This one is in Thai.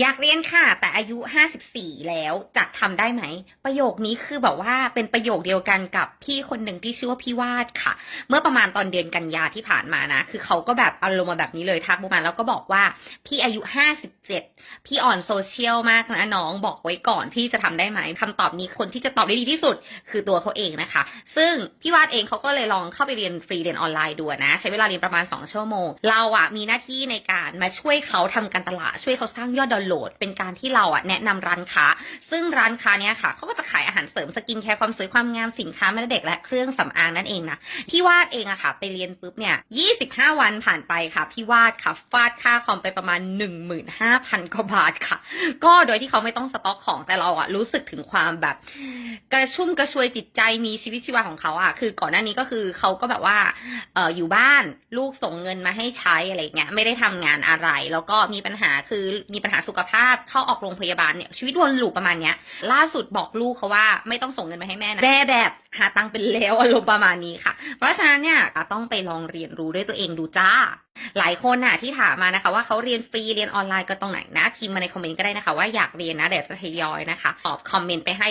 อยากเรียนค่ะ แต่อายุ54แล้วจะทำได้ไหม ประโยคนี้คือแบบว่าเป็นประโยคเดียวกันกับพี่คนหนึ่งที่ชื่อว่าพี่วาดค่ะ เมื่อประมาณตอนเดือนกันยาที่ผ่านมานะ คือเขาก็แบบอารมณ์มาแบบนี้เลยทักมาแล้วก็บอกว่าพี่อายุ57พี่อ่อนโซเชียลมากนะน้องบอกไว้ก่อนพี่จะทำได้ไหมคำตอบนี้คนที่จะตอบได้ดีที่สุด คือตัวเขาเองนะคะ ซึ่งพี่วาดเองเขาก็เลยลองเข้าไปเรียนฟรีเรียนออนไลน์ดูนะ ใช้เวลาเรียนประมาณ2ชั่วโมงเราอะมีหน้าที่ในการมาช่วยเขาทำการตลาดช่วยเขาสร้างยอดดาวน์โหลด เป็นการที่เราอะแนะนำร้านค้า ซึ่งร้านค้าเนี้ยค่ะเขาก็จะขายอาหารเสริมสกินแคร์ความสวยความงามสินค้าแม่เด็กและเครื่องสำอางนั่นเองนะพี่วาดเองอะค่ะ ไปเรียนปุ๊บเนี่ย25 วันผ่านไปค่ะพี่วาดค่ะฟาดค่าคอมไปประมาณ 15,000กว่าบาทค่ะ ก็โดยที่เขาไม่ต้องสต็อกของแต่เราอะรู้สึกถึงความแบบ กระชุ่มกระชวยจิตใจมีชีวิตชีวาของเขาอะคือก่อนหน้านี้ก็คือเขาก็แบบว่าเอออยู่บ้านลูกส่งเงินมาให้ใช้อะไรเงี้ยไม่ได้ทำงานอะไร แล้วก็มีปัญหาคือมีปัญหาสุขภาพเข้าออกโรงพยาบาลเนี่ยชีวิตวนลูปประมาณเนี้ย ล่าสุดบอกลูกเขาว่าไม่ต้องส่งเงินมาให้แม่นะแม่แบบหาตังค์เป็นแล้วอารมณ์ประมาณนี้ค่ะ เพราะฉะนั้นเนี่ยต้องไปลองเรียนรู้ด้วยตัวเองดูจ้า หลายคนน่ะที่ถามมานะคะว่าเขาเรียนฟรีเรียนออนไลน์ก็ตรงไหนนะพิมพ์มาในคอมเมนต์ก็ได้นะคะว่าอยากเรียนนะเดี๋ยวจะทยอยนะคะตอบคอมเมนต์ไปให้